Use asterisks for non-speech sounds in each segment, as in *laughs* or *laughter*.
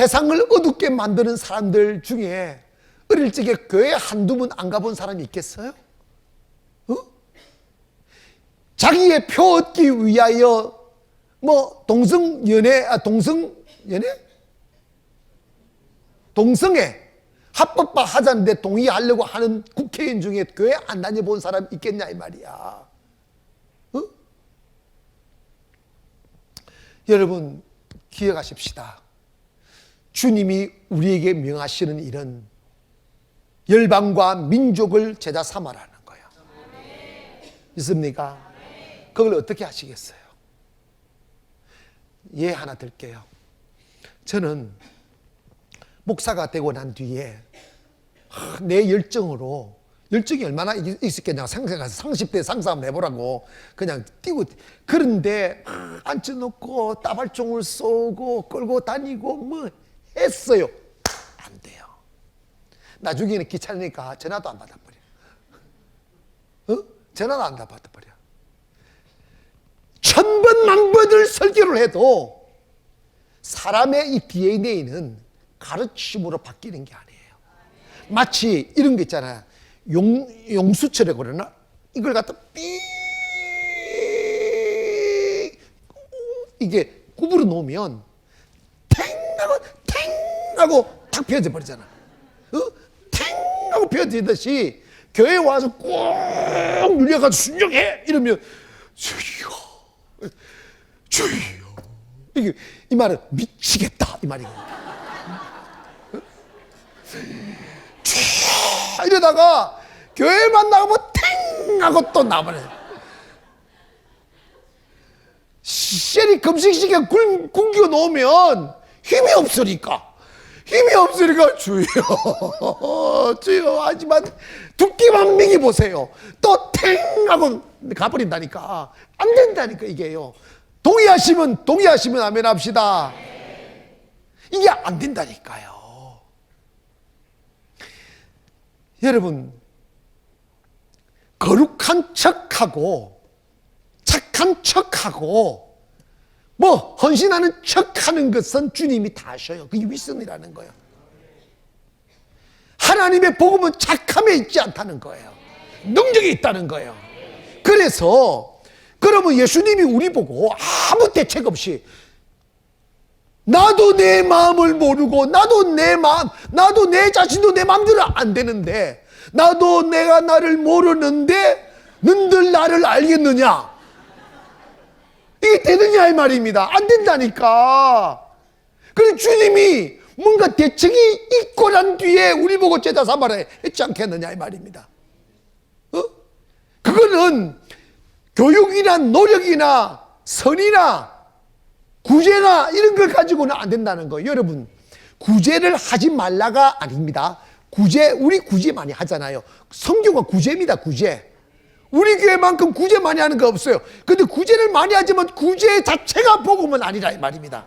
세상을 어둡게 만드는 사람들 중에 어릴 적에 교회 한두 번 안 가본 사람이 있겠어요? 어? 자기의 표 얻기 위하여 뭐 동성 연애 아 동성 연애 동성애 합법화 하자는데 동의하려고 하는 국회의원 중에 교회 안 다녀본 사람 있겠냐 이 말이야. 어? 여러분 기억하십시다. 주님이 우리에게 명하시는 일은 열방과 민족을 제자 삼아라는 거예요. 믿습니까? 그걸 어떻게 하시겠어요? 예 하나 들게요. 저는 목사가 되고 난 뒤에 하, 내 열정으로 열정이 얼마나 있- 있었겠냐 상상해서 30대 상사 한번 해보라고 그냥 뛰고 그런데 아, 앉혀놓고 따발총을 쏘고 끌고 다니고 뭐 했어요 안 돼요 나중에는 귀찮으니까 전화도 안 받아버려 어? 전화도 안 받아버려 천 번 만 번을 설교를 해도 사람의 이 DNA는 가르침으로 바뀌는 게 아니에요. 마치 이런 거 있잖아요. 용, 용수철에 그러나 이걸 갖다 삐 이게 구부러 놓으면 하고 탁 펴져 버리잖아. 어? 탱 하고 펴지듯이 교회 와서 꼭 눌려가지고 순종해 이러면 주여 주여 이게 이 말은 미치겠다 이 말이에요. 쫙 이러다가 교회만 나가면 탱 하고 또 나버려. 금식시켜 굶, 굶겨 놓으면 힘이 없으니까. 힘이 없으니까 주여, *laughs* 주여 하지만 두께만 미기 보세요. 또 탱 하고 가버린다니까. 안 된다니까 이게요. 동의하시면 동의하시면 아멘 합시다. 이게 안 된다니까요. 여러분, 거룩한 척하고, 착한 척하고, 뭐, 헌신하는 척하는 것은 주님이 다 하셔요. 그게 윗선이라는 거예요. 하나님의 복음은 착함에 있지 않다는 거예요. 능력이 있다는 거예요. 그래서, 그러면 예수님이 우리 보고 아무 대책 없이 나도 내 마음을 모르고 나도 내 마음 나도 내 자신도 내 마음대로 안 되는데 나도 내가 나를 모르는데 너들 나를 알겠느냐 이게 되느냐 이 말입니다 안 된다니까 그래 주님이 뭔가 대책이 있고 난 뒤에 우리 보고 제자 삼아라 했지 않겠느냐 이 말입니다 어? 그거는 교육이나 노력이나 선이나 구제나 이런 걸 가지고는 안 된다는 거예요. 여러분, 구제를 하지 말라가 아닙니다. 구제, 우리 구제 많이 하잖아요. 성경은 구제입니다, 구제. 우리 교회만큼 구제 많이 하는 거 없어요. 근데 구제를 많이 하지만 구제 자체가 복음은 아니라 이 말입니다.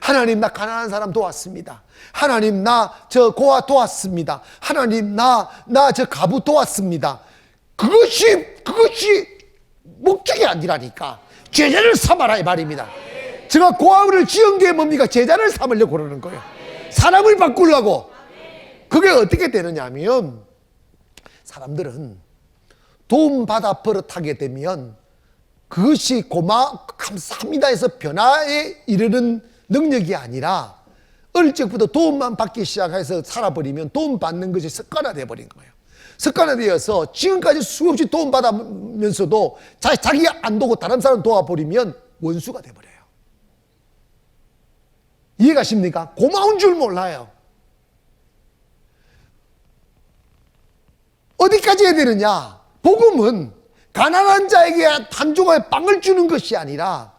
하나님 나 가난한 사람 도왔습니다. 하나님 나 저 고아 도왔습니다. 하나님 나 나 저 가부 도왔습니다. 그것이 그것이 목적이 아니라니까 제자를 삼아라 이 말입니다. 제가 고아를 지은 게 뭡니까? 제자를 삼으려고 그러는 거예요. 사람을 바꾸려고. 그게 어떻게 되느냐 하면 사람들은 도움 받아 버릇하게 되면 그것이 고마 감사합니다 해서 변화에 이르는 능력이 아니라 어릴 적부터 도움만 받기 시작해서 살아버리면 도움 받는 것이 습관화돼 버린 거예요. 습관화되어서 지금까지 수없이 도움 받으면서도 자, 자기가 안 도고 다른 사람 도와버리면 원수가 돼 버려요. 이해가십니까? 고마운 줄 몰라요. 어디까지 해야 되느냐? 복음은 가난한 자에게 한 조각의 빵을 주는 것이 아니라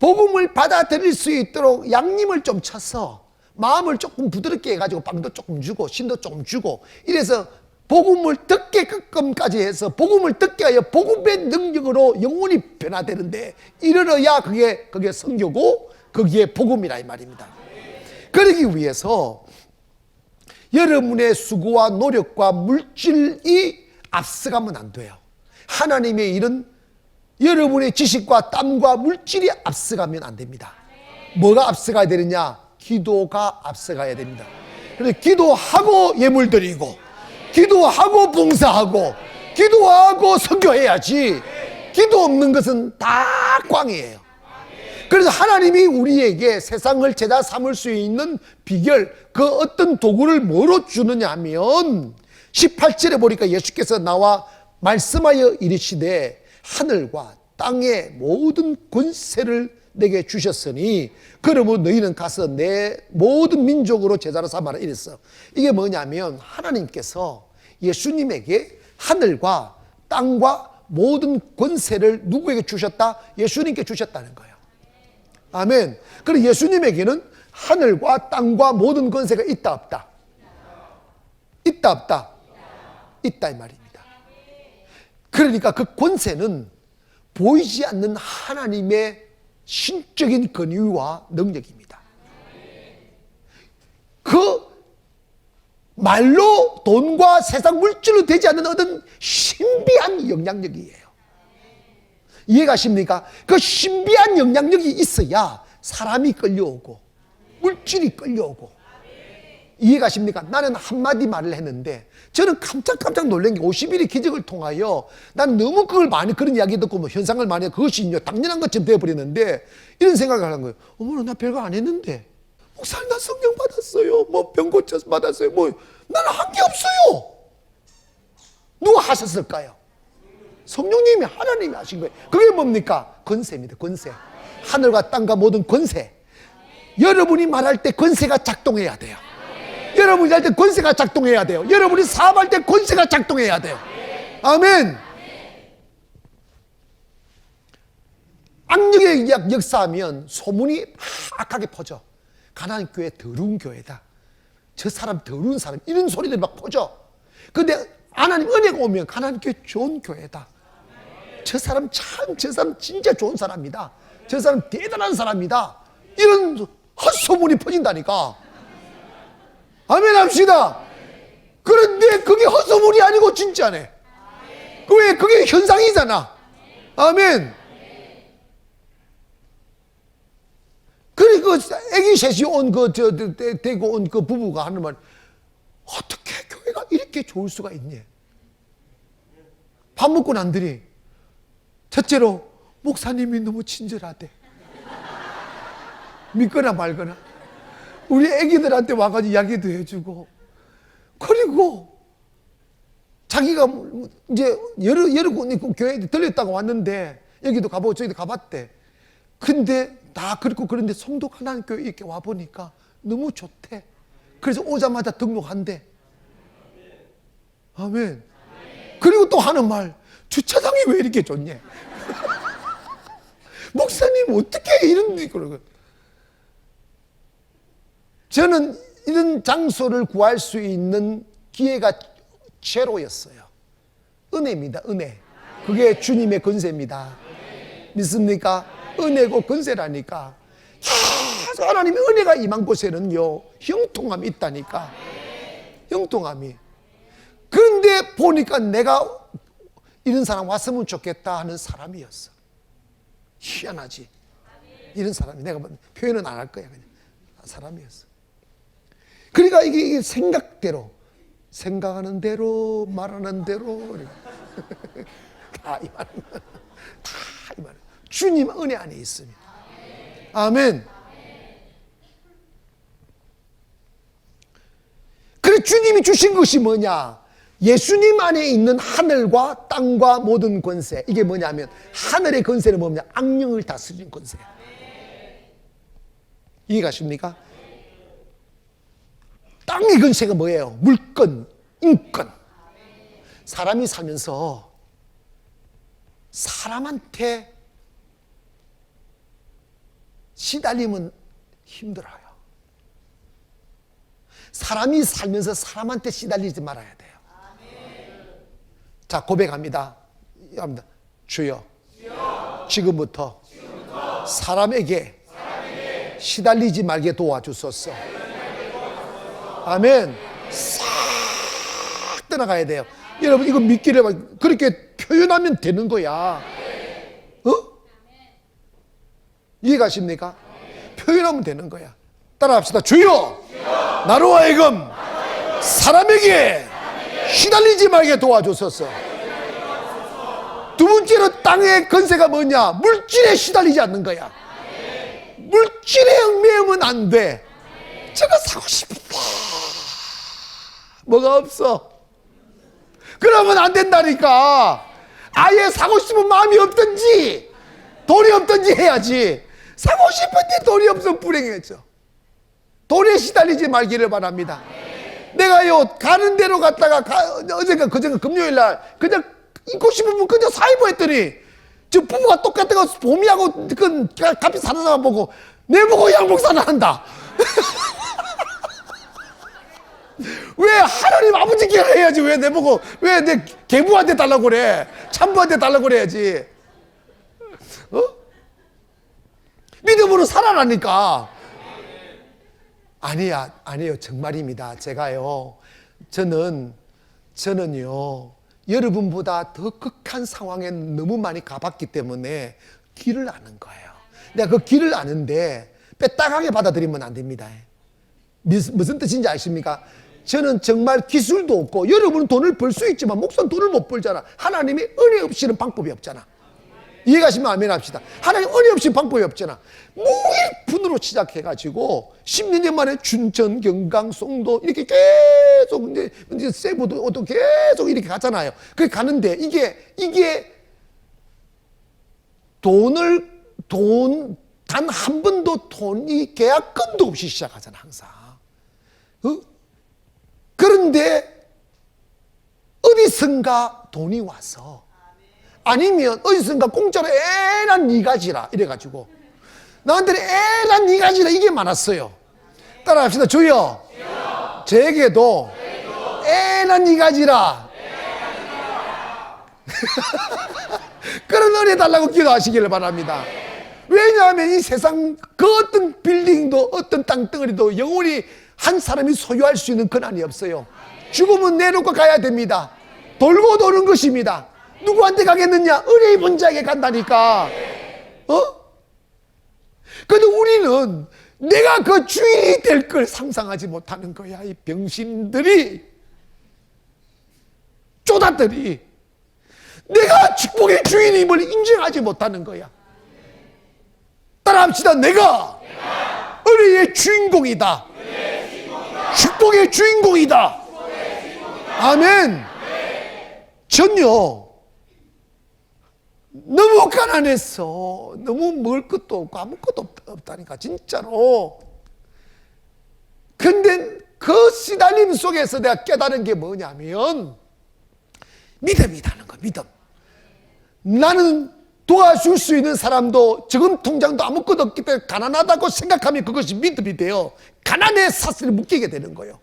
복음을 받아들일 수 있도록 양님을 좀 쳐서 마음을 조금 부드럽게 해가지고 빵도 조금 주고 신도 조금 주고 이래서 복음을 듣게끔까지 해서 복음을 듣게 하여 복음의 능력으로 영혼이 변화되는데 이르러야 그게 그게 성교고 그게 복음이라 이 말입니다. 그러기 위해서 여러분의 수고와 노력과 물질이 앞서가면 안 돼요. 하나님의 일은 여러분의 지식과 땀과 물질이 앞서가면 안 됩니다. 뭐가 앞서가야 되느냐? 기도가 앞서가야 됩니다. 그래서 기도하고 예물 드리고, 기도하고 봉사하고, 기도하고 선교해야지. 기도 없는 것은 다 꽝이에요. 그래서 하나님이 우리에게 세상을 제자 삼을 수 있는 비결, 그 어떤 도구를 뭐로 주느냐 하면 18절에 보니까 예수께서 나와 말씀하여 이르시되 하늘과 땅의 모든 권세를 내게 주셨으니 그러면 너희는 가서 내 모든 민족으로 제자로 삼아라 이랬어. 이게 뭐냐면 하나님께서 예수님에게 하늘과 땅과 모든 권세를 누구에게 주셨다? 예수님께 주셨다는 거예요. 아멘. 그럼 예수님에게는 하늘과 땅과 모든 권세가 있다 없다? 있다 없다? 있다 이 말입니다. 그러니까 그 권세는 보이지 않는 하나님의 신적인 권위와 능력입니다. 그 말로 돈과 세상 물질로 되지 않는 어떤 신비한 영향력이에요. 이해가십니까? 그 신비한 영향력이 있어야 사람이 끌려오고 물질이 끌려오고 이해가십니까? 나는 한마디 말을 했는데 저는 깜짝깜짝 놀란 게 50일의 기적을 통하여 나는 너무 그걸 많이 그런 이야기 듣고 뭐 현상을 많이 그것이 당연한 것처럼 되어버리는데 이런 생각을 하는 거예요. 어머나 나 별거 안 했는데 목사님 나 성령 받았어요. 뭐 병 고쳐서 받았어요. 뭐 나는 한 게 없어요. 누가 하셨을까요? 성령님이 하나님이 하신 거예요. 그게 뭡니까? 권세입니다. 권세. 하늘과 땅과 모든 권세. 여러분이 말할 때 권세가 작동해야 돼요. 여러분이 할 때 권세가 작동해야 돼요. 여러분이 사업할 때 권세가 작동해야 돼요. 아멘. 악력의 역- 역사하면 소문이 악하게 퍼져. 가나안 교회 더러운 교회다. 저 사람 더러운 사람 이런 소리들이 막 퍼져. 근데 하나님 은혜가 오면 가나안 교회 좋은 교회다. 저 사람 참 저 사람 진짜 좋은 사람이다. 저 사람 대단한 사람이다. 이런 헛소문이 퍼진다니까. 아멘 합시다. 그런데 그게 헛소문이 아니고 진짜네. 그왜 그게 현상이잖아. 아멘. 그래 그 애기 셋이 온 그저 대고 온 그 부부가 하는 말 어떻게 교회가 이렇게 좋을 수가 있니? 밥 먹고 난들이 첫째로 목사님이 너무 친절하대. 믿거나 말거나. 우리 애기들한테 와가지고 이야기도 해주고. 그리고 자기가 이제 여러, 여러 군 있고 교회에 들렸다가 왔는데 여기도 가보고 저기도 가봤대. 근데 다 그렇고 그런데 성도 하나님 교회 이렇게 와 보니까 너무 좋대. 그래서 오자마자 등록한대. 아멘. 그리고 또 하는 말, 주차장이 왜 이렇게 좋냐? *laughs* 목사님 어떻게 이런 그러고 저는 이런 장소를 구할 수 있는 기회가 제로였어요. 은혜입니다. 은혜. 그게 주님의 권세입니다. 믿습니까? 은혜고 권세라니까. 계속 하나님의 은혜가 임한 곳에는요 형통함이 있다니까. 형통함이. 그런데 보니까 내가 이런 사람 왔으면 좋겠다 하는 사람이었어. 희한하지. 이런 사람이 내가 뭐 표현은 안 할 거야 그냥 사람이었어. 그러니까 이게, 생각대로 생각하는 대로 말하는 대로 *laughs* 다이 말, 다이 말. 주님 은혜 안에 있습니다. 아멘. 그래 주님이 주신 것이 뭐냐? 예수님 안에 있는 하늘과 땅과 모든 권세. 이게 뭐냐면 하늘의 권세는 뭐냐? 악령을 다스리는 권세. 이해가십니까? 땅의 권세가 뭐예요? 물건, 인권. 사람이 살면서 사람한테 시달리면 힘들어요. 사람이 살면서 사람한테 시달리지 말아야 돼요. 자, 고백합니다. 합니다. 주여, 지금부터, 사람에게, 시달리지 말게 도와주소서. 아멘. 싹 떠나가야 돼요. 여러분, 이거 믿기를 막 그렇게 표현하면 되는 거야. 어? 이해가십니까? 표현하면 되는 거야. 따라합시다. 주여, 나로 하여금 사람에게 시달리지 말게 도와주소서. 두 번째로 땅의 건세가 뭐냐? 물질에 시달리지 않는 거야. 물질에 얽매이면 안 돼. 저거 사고 싶어. 뭐가 없어. 그러면 안 된다니까. 아예 사고 싶은 마음이 없든지, 돈이 없든지 해야지. 사고 싶은데 돈이 없으면 불행해져. 돈에 시달리지 말기를 바랍니다. 내가요, 가는 대로 갔다가, 가, 어젠가, 그젠가 금요일 날, 그냥 입고 싶으면 그냥 사입어 했더니, 저 부부가 똑같다고 봄이하고 그 값이 사는 사람 보고, 내 보고 양복 사나 한다. *laughs* 왜 하나님 아버지께 해야지? 왜 내 보고 왜 내 계부한테 달라고 그래? 참부한테 달라고 그래야지. 어? 믿음으로 살아라니까. 아니야 아니에요. 정말입니다. 제가요 저는 저는요 여러분보다 더 극한 상황에 너무 많이 가봤기 때문에 길을 아는 거예요. 내가 그 길을 아는데 빼딱하게 받아들이면 안 됩니다. 미- 무슨 뜻인지 아십니까? 저는 정말 기술도 없고 여러분은 돈을 벌 수 있지만 목사는 돈을 못 벌잖아. 하나님이 은혜 없이는 방법이 없잖아. 이해가시면 아멘 합시다. 하나님 은혜 없이 방법이 없잖아. 무일푼으로 시작해가지고 10년 만에 춘천, 경강, 송도 이렇게 계속 이제, 이제 세부도 또 계속 이렇게 가잖아요. 그 가는데 이게 이게 돈을 돈 단 한 번도 돈이 계약금도 없이 시작하잖아 항상. 어? 그런데 어디선가 돈이 와서 아니면 어디선가 공짜로 애란 니가 지라 이래가지고 나한테는 애란 니가 지라 이게 많았어요. 따라합시다. 주여. 저에게도 애란 니가 지라. *laughs* 그런 은혜 달라고 기도하시기를 바랍니다. 왜냐하면 이 세상 그 어떤 빌딩도 어떤 땅덩어리도 영원히 한 사람이 소유할 수 있는 권한이 없어요. 죽으면 내놓고 가야 됩니다. 돌고 도는 것입니다. 누구한테 가겠느냐? 은혜 입은 자에게 간다니까. 어? 근데 우리는 내가 그 주인이 될 걸 상상하지 못하는 거야. 이 병신들이, 쪼다들이. 내가 축복의 주인임을 인정하지 못하는 거야. 따라합시다. 내가 은혜의 주인공이다. 축복의 주인공이다. 아멘. 전요. 너무 가난했어. 너무 먹을 것도 없고 아무것도 없, 없다니까 진짜로. 근데 그 시달림 속에서 내가 깨달은 게 뭐냐면 믿음이라는 거 믿음. 나는 도와줄 수 있는 사람도 지금 통장도 아무것도 없기 때문에 가난하다고 생각하면 그것이 믿음이 돼요. 가난의 사슬을 묶이게 되는 거예요.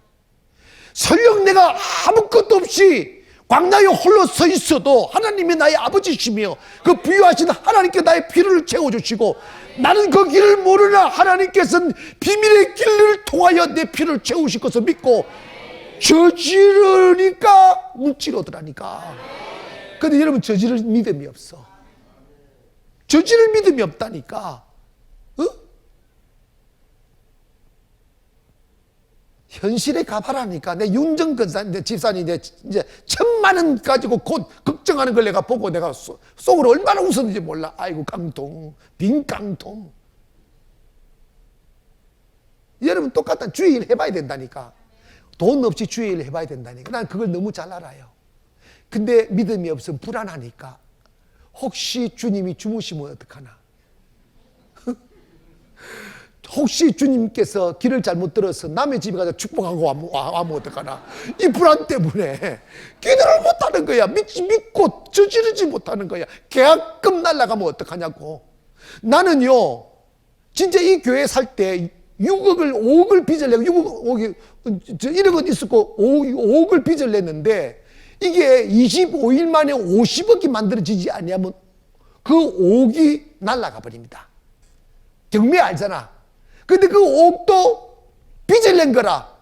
설령 내가 아무것도 없이 광야에 홀로 서 있어도 하나님이 나의 아버지시며 그 부유하신 하나님께 나의 피를 채워주시고 나는 그 길을 모르나 하나님께서는 비밀의 길을 통하여 내 피를 채우실 것을 믿고 저지르니까 물질오더라니까. 근데 여러분 저지를 믿음이 없어. 저지를 믿음이 없다니까. 어? 현실에 가봐라니까. 내 윤정 근사인데 집사님 이제 이제 천만 원 가지고 곧 걱정하는 걸 내가 보고 내가 속- 속으로 얼마나 웃었는지 몰라. 아이고 깡통, 빈 깡통. 여러분 똑같다. 주일 해봐야 된다니까. 돈 없이 주일 해봐야 된다니까. 난 그걸 너무 잘 알아요. 근데 믿음이 없으면 불안하니까. 혹시 주님이 주무시면 어떡하나? *laughs* 혹시 주님께서 길을 잘못 들어서 남의 집에 가서 축복하고 와면, 와면 어떡하나? 이 불안 때문에 기도를 못하는 거야. 믿지, 믿고 저지르지 못하는 거야. 계약금 날라가면 어떡하냐고. 나는요, 진짜 이 교회 살 때 6억을, 5억을 빚을 내고 6억, 5억, 저 1억은 있었고 5억, 5억을 빚을 냈는데 이게 25일 만에 50억이 만들어지지 아니하면 그 5억이 날라가 버립니다. 경매 알잖아. 근데 그 5억도 빚을 낸 거라.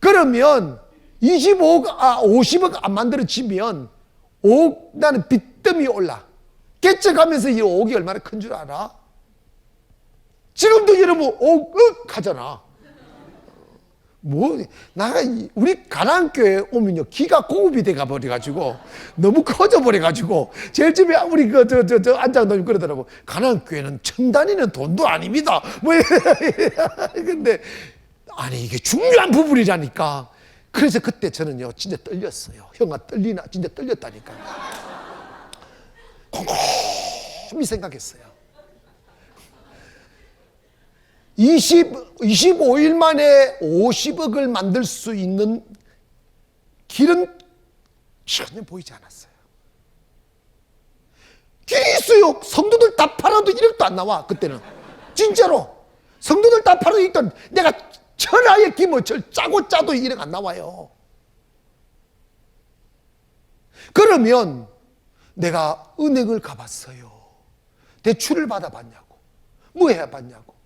그러면 25억, 아, 50억 안 만들어지면 5억 나는 빚더미 올라. 개척하면서 이 5억이 얼마나 큰 줄 알아? 지금도 여러분 5억 하잖아. 뭐 나가 이- 우리 가난교회 오면요 기가 고급이 돼가 버려 가지고 너무 커져 버려 가지고 제일 집에 아무리 그 저 저저 놓으면 그러더라고. 가난교회는 천 단위는 돈도 아닙니다. 뭐 *laughs* 근데 아니 이게 중요한 부분이라니까. 그래서 그때 저는요 진짜 떨렸어요. 형아 떨리나? 진짜 떨렸다니까. 곰곰이 생각했어요 20, 25일 만에 50억을 만들 수 있는 길은 전혀 보이지 않았어요. 길이 있어요. 성도들 다 팔아도 1억도 안 나와, 그때는. 진짜로. 성도들 다 팔아도 일단 내가 천하의 김어철 짜고 짜도 1억 안 나와요. 그러면 내가 은행을 가봤어요. 대출을 받아봤냐고. 뭐 해봤냐고.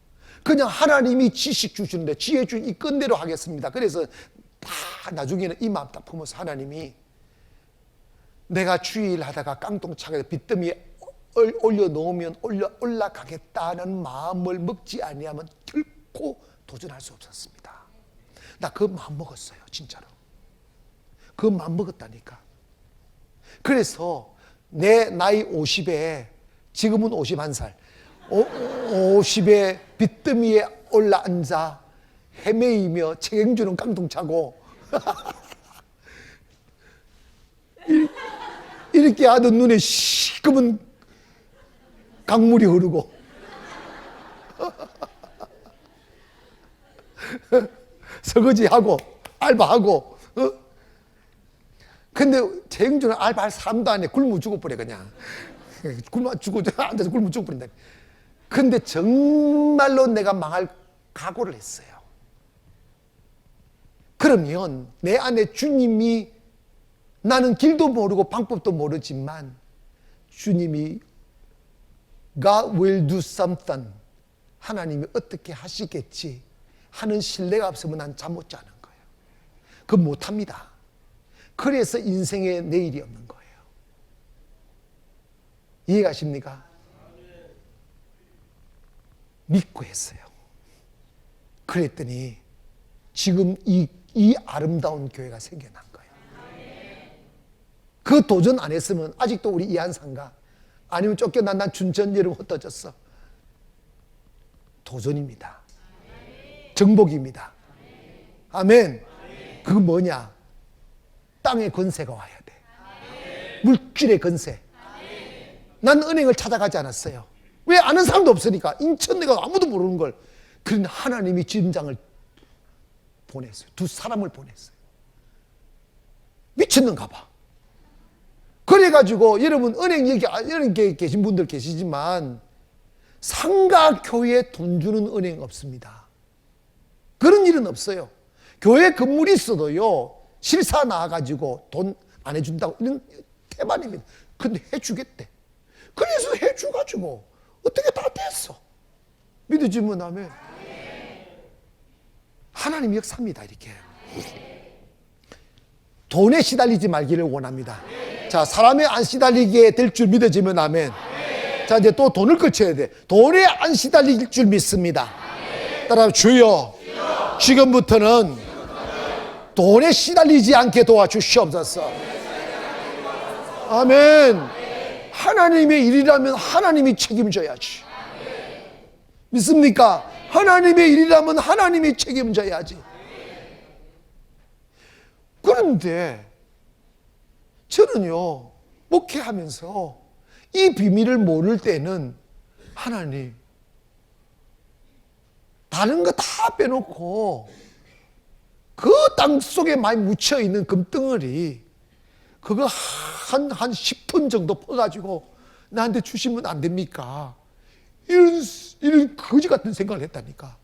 그냥 하나님이 지식 주시는데 지혜 주이 건대로 하겠습니다. 그래서 다 나중에는 이 마음 딱 품어서 하나님이 내가 주일 하다가 깡통차게 빚더미에 올- 올려놓으면 올려 올라가겠다는 마음을 먹지 아니하면 결코 도전할 수 없었습니다. 나 그 마음 먹었어요, 진짜로. 그 마음 먹었다니까. 그래서 내 나이 50에 지금은 51살 50에 빚더미에 올라앉아 헤매이며 책임주는 깡통 차고 이- *laughs* 이렇게 하던 눈에 시커먼 강물이 흐르고 *laughs* 설거지하고 알바하고 어? 근데 재영준은 알바할 사람도 아니에 굶어 죽어버려 그냥. 굶어 죽어 앉아서 굶어 죽어버린다 근데 정말로 내가 망할 각오를 했어요 그러면 내 안에 주님이 나는 길도 모르고 방법도 모르지만 주님이 God will do something 하나님이 어떻게 하시겠지 하는 신뢰가 없으면 난 잠 못 자는 거예요 그건 못합니다 그래서 인생에 내일이 없는 거예요. 이해가십니까? 믿고 했어요. 그랬더니 지금 이, 이 아름다운 교회가 생겨난 거예요. 그 도전 안 했으면 아직도 우리 이한상가 아니면 쫓겨난 난 춘천 여름 흩어졌어. 도전입니다. 정복입니다. 아멘. 그건 뭐냐? 땅의 권세가 와야 돼. 물질의 권세. 난 은행을 찾아가지 않았어요. 왜 아는 사람도 없으니까. 인천 내가 아무도 모르는 걸. 그런 하나님이 짐장을 보냈어요. 두 사람을 보냈어요. 미쳤는가 봐. 그래가지고 여러분 은행 얘기, 은행 계신 분들 계시지만 상가 교회에 돈 주는 은행 없습니다. 그런 일은 없어요. 교회 건물이 있어도요. 실사 나와가지고 돈 안 해준다고 이런 태반입니다. 근데 해주겠대. 그래서 해줘가지고 어떻게 다 됐어. 믿어지면 하면 하나님 역사입니다. 이렇게. 돈에 시달리지 말기를 원합니다. 자, 사람에 안 시달리게 될 줄 믿어지면 아멘. 자, 이제 또 돈을 거쳐야 돼. 돈에 안 시달릴 줄 믿습니다. 따라 주여, 지금부터는 돈에 시달리지 않게 도와주시옵소서. 아멘. 하나님의 일이라면 하나님이 책임져야지. 믿습니까? 하나님의 일이라면 하나님이 책임져야지. 그런데 저는요, 목회하면서 이 비밀을 모를 때는 하나님, 다른 거 다 빼놓고 그 땅 속에 많이 묻혀 있는 금덩어리, 그거 한, 한 10톤 정도 퍼가지고 나한테 주시면 안 됩니까? 이런, 이런 거지 같은 생각을 했다니까.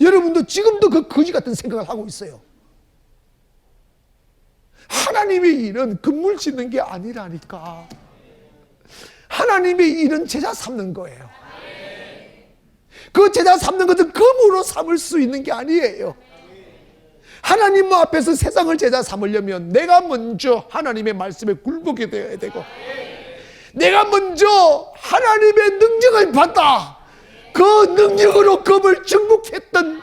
여러분도 지금도 그 거지 같은 생각을 하고 있어요. 하나님의 일은 건물 짓는 게 아니라니까. 하나님의 일은 제자 삼는 거예요. 그 제자 삼는 것은 검으로 삼을 수 있는 게 아니에요. 하나님 앞에서 세상을 제자 삼으려면 내가 먼저 하나님의 말씀에 굴복이 되어야 되고 내가 먼저 하나님의 능력을 받다 그 능력으로 검을 정복했던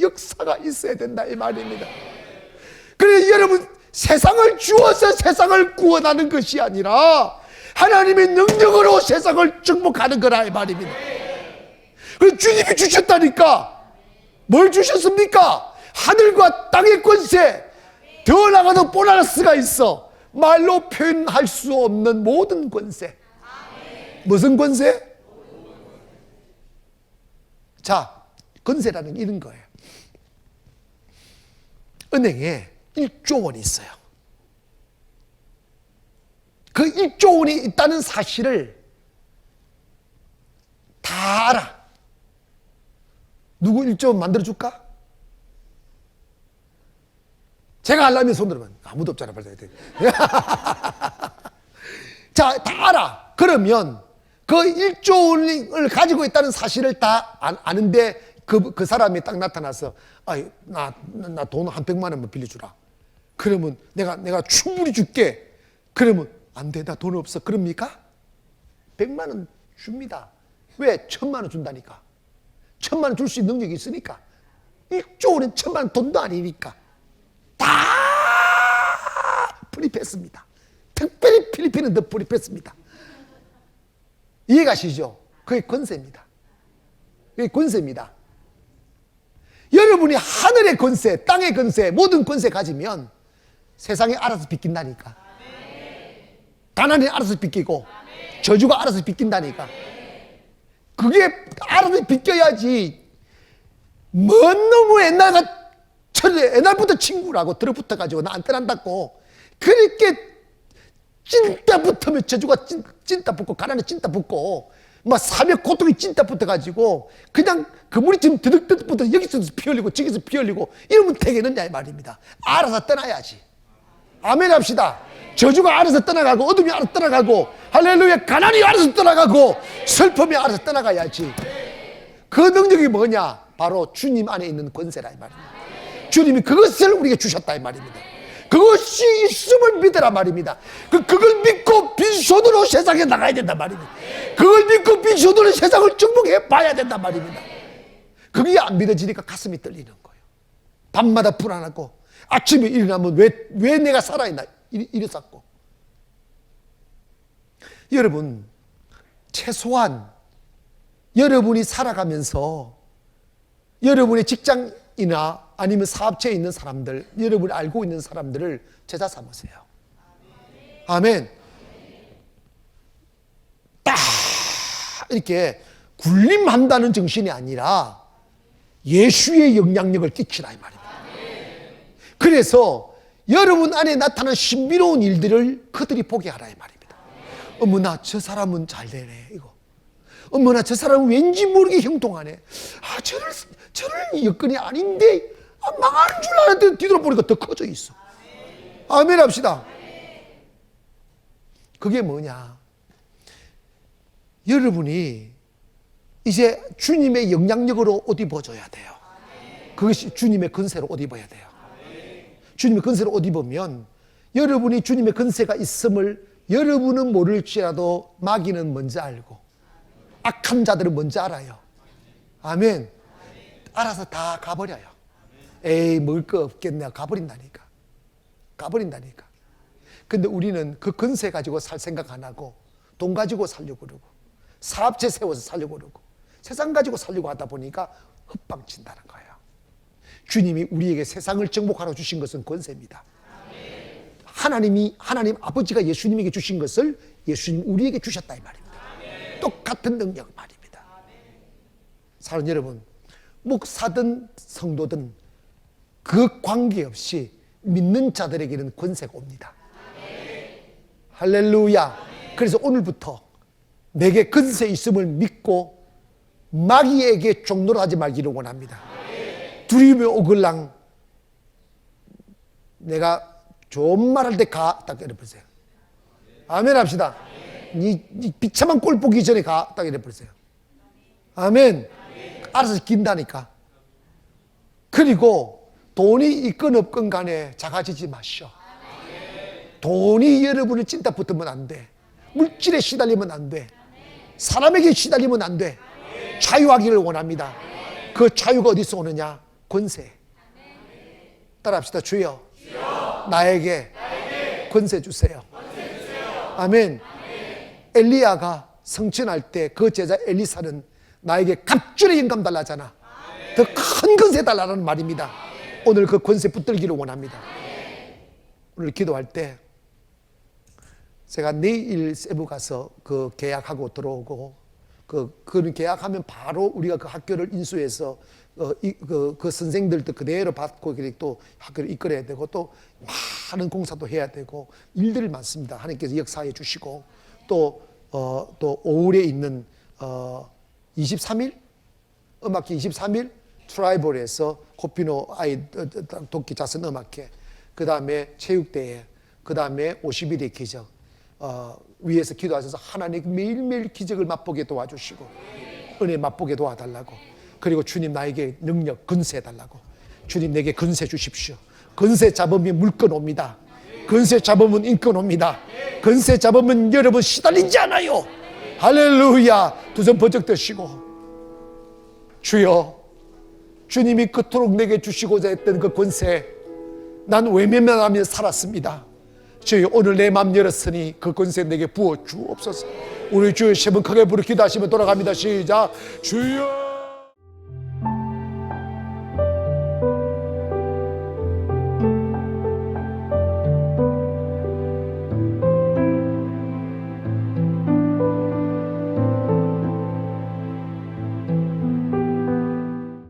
역사가 있어야 된다 이 말입니다. 그래 여러분 세상을 주어서 세상을 구원하는 것이 아니라 하나님의 능력으로 세상을 정복하는 거라 이 말입니다. 그 주님이 주셨다니까 뭘 주셨습니까? 하늘과 땅의 권세 더 나가도 보너스가 있어 말로 표현할 수 없는 모든 권세 무슨 권세? 자 권세라는 게 이런 거예요 은행에 1조 원이 있어요 그 1조 원이 있다는 사실을 다 알아 누구 1조 원 만들어줄까? 제가 하려면 손 들으면 아무도 없잖아 벌써 *laughs* 자, 다 알아. 그러면 그 1조 원을 가지고 있다는 사실을 다 아- 아는데 그, 그 사람이 딱 나타나서 아이, 나, 나 돈 한 백만 원만 빌려주라. 그러면 내가, 내가 충분히 줄게. 그러면 안 돼. 나 돈 없어. 그럽니까? 백만 원 줍니다. 왜? 천만 원 준다니까. 천만 원 줄 수 있는 능력이 있으니까. 1조 원은 천만 원 돈도 아니니까. 다 프리패스입니다. 특별히 필리핀은 더 프리패스입니다. 이해가시죠? 그게 권세입니다. 그게 권세입니다. 여러분이 하늘의 권세, 땅의 권세, 모든 권세 가지면 세상이 알아서 비낀다니까. 가난이 알아서 비끼고 저주가 알아서 비낀다니까. 그게 알아서 비껴야지 먼 놈의 옛날 철에 옛날부터 친구라고 들어붙어 가지고 나 안 떠난다고 그렇게 찐따 붙으면 저주가 찐, 찐따 붙고 가난에 찐따 붙고 막 사며 고통이 찐따 붙어 가지고 그냥 그물이 지금 드득드득 붙어 여기서 피 흘리고 저기서 피 흘리고 이러면 되겠느냐 이 말입니다. 알아서 떠나야지. 아멘 합시다. 저주가 알아서 떠나가고 어둠이 알아서 떠나가고 할렐루야 가난이 알아서 떠나가고 슬픔이 알아서 떠나가야지. 그 능력이 뭐냐? 바로 주님 안에 있는 권세라 이 말입니다 주님이 그것을 우리에게 주셨다 이 말입니다. 그것이 있음을 믿으라 말입니다. 그, 그걸 믿고 빈손으로 세상에 나가야 된단 말입니다. 그걸 믿고 빈손으로 세상을 정복해 봐야 된단 말입니다. 그게 안 믿어지니까 가슴이 떨리는 거예요. 밤마다 불안하고 아침에 일어나면 왜, 왜 내가 살아있나 이래- 이랬었고. 여러분, 최소한 여러분이 살아가면서 여러분의 직장이나 아니면 사업체에 있는 사람들, 여러분이 알고 있는 사람들을 제자 삼으세요. 아멘. 딱 이렇게 군림한다는 정신이 아니라 예수의 영향력을 끼치라 이 말입니다. 그래서 여러분 안에 나타난 신비로운 일들을 그들이 보게 하라 이 말입니다. 어머나 저 사람은 잘 되네 이거. 어머나 저 사람은 왠지 모르게 형통하네. 아 저를 저를 여건이 아닌데 아, 망하는 줄 알았는데 뒤돌아보니까 더 커져 있어. 아멘 합시다. 그게 뭐냐? 여러분이 이제 주님의 영향력으로 옷 입어줘야 돼요. 그것이 주님의 근세로 옷 입어야 돼요. 주님의 근세로 옷 입으면 여러분이 주님의 근세가 있음을 여러분은 모를지라도 마귀는 먼저 알고 악한 자들은 먼저 알아요. 아멘. 알아서 다 가버려요. 에이, 먹을 거 없겠네. 가버린다니까. 가버린다니까. 근데 우리는 그 근세 가지고 살 생각 안 하고 돈 가지고 살려고 그러고 사업체 세워서 살려고 그러고 세상 가지고 살려고 하다 보니까 헛방친다는 거예요. 주님이 우리에게 세상을 정복하러 주신 것은 권세입니다. 하나님이 하나님 아버지가 예수님에게 주신 것을 예수님 우리에게 주셨다 이 말입니다. 똑같은 능력 말입니다. 사랑 여러분, 목사든 성도든 그 관계없이 믿는 자들에게는 권세가 옵니다. 할렐루야. 그래서 오늘부터 내게 근세 있음을 믿고 마귀에게 종노하지 말기를 원합니다. 두리움에 오글랑 내가 좋은 말 할 때 가, 딱 이래버리세요. 아멘 합시다. 이, 이 비참한 꼴 보기 전에 가, 딱 이래버리세요. 아멘. 알아서 긴다니까. 그리고 돈이 있건 없건 간에 작아지지 마시오. 돈이 여러분을 찐따 붙으면 안 돼. 물질에 시달리면 안 돼. 사람에게 시달리면 안 돼. 자유하기를 원합니다. 그 자유가 어디서 오느냐? 권세. 따라합시다. 주여. 나에게 권세 주세요. 아멘. 엘리야가 성천할 때 그 제자 엘리사는 나에게 갑줄의 영감 달라잖아. 더 큰 권세 달라는 말입니다. 오늘 그 권세 붙들기를 원합니다. 오늘 기도할 때 제가 내일 세부 가서 그 계약하고 들어오고 그 그런 계약하면 바로 우리가 그 학교를 인수해서 어, 이, 그, 그 선생들도 그대로 받고 또 학교를 이끌어야 되고 또 많은 공사도 해야 되고 일들이 많습니다. 하나님께서 역사해 주시고 또 어, 또 5월에 있는 어, 23일 음악회 23일 트라이벌에서 코피노 아이 도끼 자선 음악회. 그 다음에 체육대회 그 다음에 50일의 기적. 어, 위에서 기도하셔서 하나님 매일매일 기적을 맛보게 도와주시고 은혜 맛보게 도와달라고. 그리고 주님 나에게 능력 근세 달라고. 주님 내게 근세 주십시오. 근세 잡으면 물건 옵니다. 근세 잡으면 인권 옵니다. 근세 잡으면 여러분 시달리지 않아요. 할렐루야. 두 손 번쩍 드시고. 주여 주님이 그토록 내게 주시고자 했던 그 권세 난 외면하며 살았습니다. 주여 오늘 내 마음 열었으니 그 권세 내게 부어 주옵소서. 우리 주여 세번 크게 부르 기도 하시며 돌아갑니다. 시작. 주여